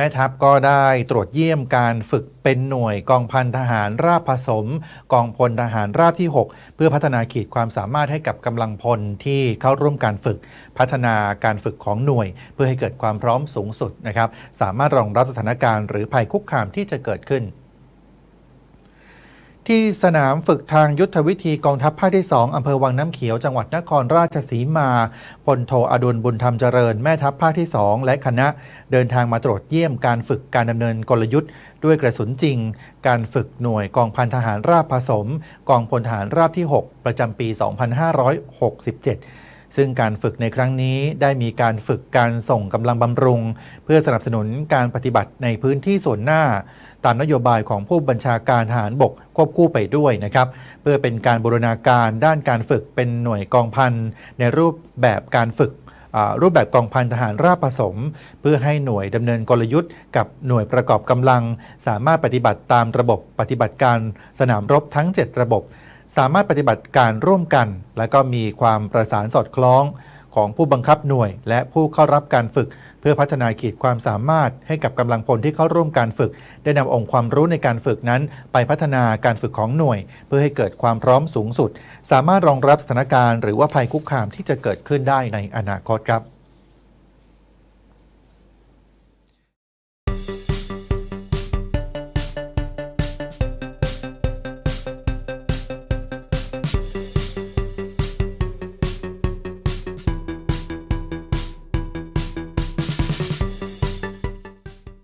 แม่ทัพก็ได้ตรวจเยี่ยมการฝึกเป็นหน่วยกองพันทหารราบผสม กองพลทหารราบที่ 6 เพื่อพัฒนาขีดความสามารถให้กับกำลังพลที่เข้าร่วมการฝึก พัฒนาการฝึกของหน่วย เพื่อให้เกิดความพร้อมสูงสุดนะครับ สามารถรองรับสถานการณ์หรือภัยคุกคามที่จะเกิดขึ้น ที่สนามฝึกทางยุทธวิธีกองทัพภาคที่ 2 อำเภอวังน้ำเขียว จังหวัดนครราชสีมาพลโทอดุลบุญธรรมเจริญ แม่ทัพภาคที่ 2 และคณะเดินทางมาตรวจเยี่ยมการฝึกการดำเนินกลยุทธ์ ด้วยกระสุนจริง การฝึกหน่วยกองพันทหารราบผสม กองพลทหารราบที่ 6 ประจำปี 2567 ซึ่งการฝึกในครั้งนี้ได้มีการฝึกการส่งกำลังบำรุง เพื่อสนับสนุนการปฏิบัติในพื้นที่ส่วนหน้า ตามนโยบายของผู้บัญชาการทหารบกควบคู่ไปด้วยนะครับ เพื่อเป็นการบูรณาการด้านการฝึกเป็นหน่วยกองพันในรูปแบบการฝึกรูปแบบกองพันทหารราบผสม เพื่อให้หน่วยดำเนินกลยุทธ์ กับหน่วยประกอบกำลัง สามารถปฏิบัติตามระบบปฏิบัติการสนามรบทั้ง 7 ระบบ สามารถปฏิบัติการร่วมกัน และก็มีความประสานสอดคล้องของผู้บังคับหน่วย และผู้เข้ารับการฝึก เพื่อพัฒนาขีดความสามารถให้กับกำลังพลที่เข้าร่วมการฝึก ได้นำองค์ความรู้ในการฝึกนั้น ไปพัฒนาการฝึกของหน่วย เพื่อให้เกิดความพร้อมสูงสุด สามารถรองรับสถานการณ์หรือว่าภัยคุกคามที่จะเกิดขึ้นได้ในอนาคตครับ